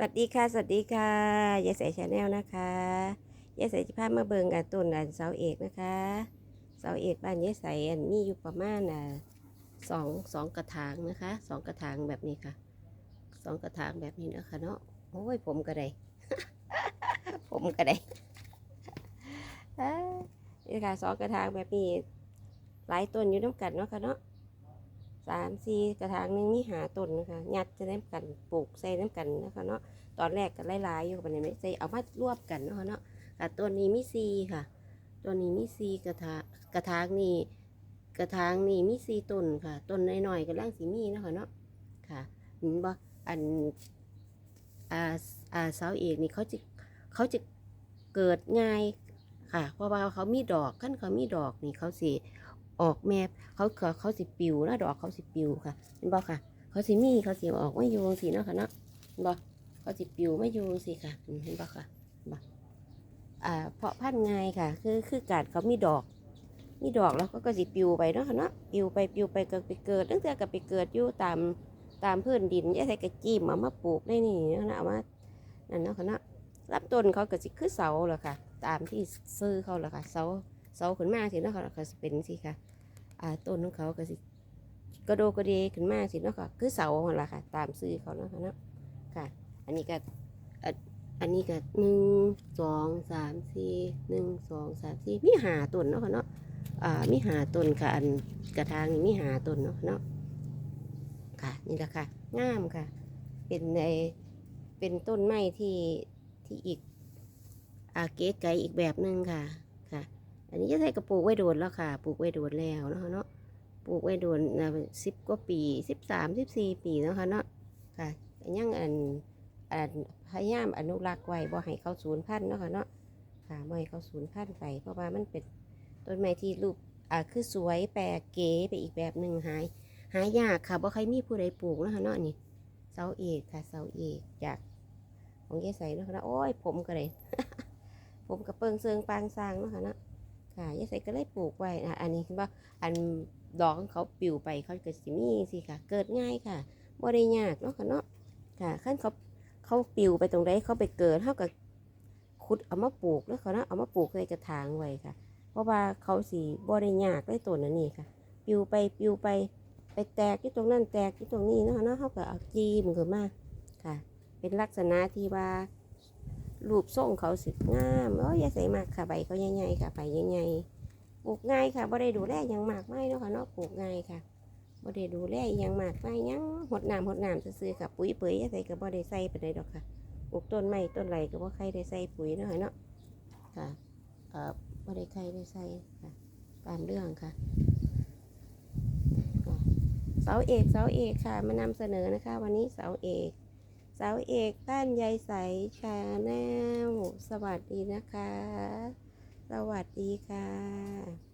สวัสดีค่ะ สวัสดีค่ะยายใส่ชาแนลนะคะยายใส่จะพามาเบิงกันต้นอันเสาเอกนะคะเสาเอกบ้านยายใส่อันมีอยู่ประมาณอะสองสองกระถางนะคะสองกระถางแบบนี้ค่ะสองกระถางแบบนี้นะคะเนาะโอ้ยผมก็ได้ ผมก็ได้อ่านี่ค่ะสองกระถางแบบนี้หลายต้นอยู่น้ำกันเนาะค่ะเนาะ สามสี่กระถางหนึงมีหาต้นนะคะยัดจะน้ำกันปลูกใส่น้ำกันนะคะเนาะตอนแรกก็หลายๆอยู่ปัจจุบันใส่เอามารวบกันนะค่ะเนาะค่ะต้นนี้มีสี่ค่ะ ตัวนี้มีสี่กระถางกระถางนี่กระถางนี่มีสี่ต้นค่ะต้นน้อยๆกำลังสีมีนะค่ะเนาะค่ะเห็นบ่อันอ่าอ่าเสาเอกนี่เขาจะเขาจะเกิดง่ายค่ะ เพราะว่าเขามีดอกขั้นเขามีดอกนี่เขาสิ ออกแม่เขาเขาเขาสิปิวนะดอกเขาสิปิวค่ะเห็นบ่ค่ะ เขาสิมีเขาสิออกไมาอยู่จังซี่เนาะค่ะเนาะเห็นบ่เขาสิปิวไมาอยู่จังสีค่ะเห็นบ่ค่ะบอ่าเพาะพันธุ์ไงค่ะ คือคือการเขามีดอก มีดอกแล้วเขาก็สิปิวไปเนาะค่ะเนาะปิวไปปิวไปเก็ไปเกิดตั้งแต่ก็ไปเกิดอยู่ตามตามพื้นดินยาใส่กระจิ้มเอามาปลูกได้นี่เนาะนะเอามานั่นเนาะค่ะเนาะรับต้นเขาก็สิคือเสาแหละค่ะ ตามที่ซื้อเขาแหละค่ะเสา เสาขึ้นมาสิเนาะค่ะก็เป็นสิค่ะอ่าต้นของเขาก็สิกระโดกระเดขึ้นมาสิเนาะค่ะคือเสาหั่นล่ะค่ะ ตามซื้อเขาเนาะค่ะเนาะค่ะ อันนี้ก็อันนี้ก็หนึ่งสองสามสี่หนึ่งสองสามสี่มีหาต้นเนาะค่ะเนาะอ่ามีหาต้นค่ะอันกระถางนี่มีหาต้นเนาะเนาะค่ะนี่แหละค่ะงามค่ะ เป็นในเป็นต้นไม้ที่ที่อีกอาเก๋ไก่อีกแบบหนึ่งค่ะค่ะ อันนี้จะใส่กระปลูกไว้โดนแล้วค่ะ ปลูกไว้โดนแล้วเนาะเนาะ ปลูกไว้โดนสิบกว่าปีสิบสามสิบสี่ปีแล้วค่ะเนาะ ค่ะยังอันอันพยายามอนุรักษ์ไว้บ่ให้เขาสูญพันธุ์นะคะเนาะ ค่ะบ่ให้เขาสูญพันธุ์ไปเพราะว่ามันเป็นต้นไม้ที่รูปอ่าคือสวยแปลกเก๋ไปอีกแบบหนึ่งหาย หายากค่ะบ่ใครมีผู้ใดปลูกนะคะเนาะนี่เสาเอกค่ะเสาเอกจากของยายใสเนะคะเนะโอ้ยผมก็เลยผมกระเปิงเซิงปางซางนะคะเนาะ ค่ะยายใสก็เลยปลูกไว้อะอันนี้คือว่าอันดอกของเขาปลิวไปเขาเก็สิมีสิค่ะ เกิดง่ายค่ะบ่ได้ยากเนาะค่ะเนาะค่ะขั้นเขาเขาปิวไปตรงไหนเขาไปเกิดเท่ากับขุดเอามาปลูกแล้วเขานะเอามาปลูกในกระถางไว้ค่ะ เพราะว่าเขาสีบริยากได้ตัวนั่นนี่ค่ะ ปิวไปปิวไปไปแตกที่ตรงนั้นแตกที่ตรงนี้เนาะเนาะเขาก็เอาจีมขึ้นมาค่ะ เป็นลักษณะที่ว่า รูปทรงเขาสิงามโอ้ยอย่าใส่มากค่ะใบเขาใหญ่ๆค่ะใบใหญ่ๆปลูกง่ายค่ะบ่ได้ดูแลยังมากไม่เนาะค่ะเนาะปลูกง่ายค่ะบ่ได้ดูแลอิหยังมากมายหยังหดน้ำหดน้ำซื่อๆค่ะปุ๋ยเปื่อยใส่ก็บ่ได้ใส่ไปานใดดอกค่ะปลูกต้นไม้ต้นไรก็บ่ใครได้ใส่ปุ๋ยเนาะเนาะค่ะเอ่อบ่ได้ใครได้ใส่ค่ะตามเรื่องค่ะเสาเอกเสาเอกค่ะ มานำเสนอนะคะ วันนี้เสาเอก สาวเอกบ้านยายใสชาแนลสวัสดีนะคะ สวัสดีค่ะ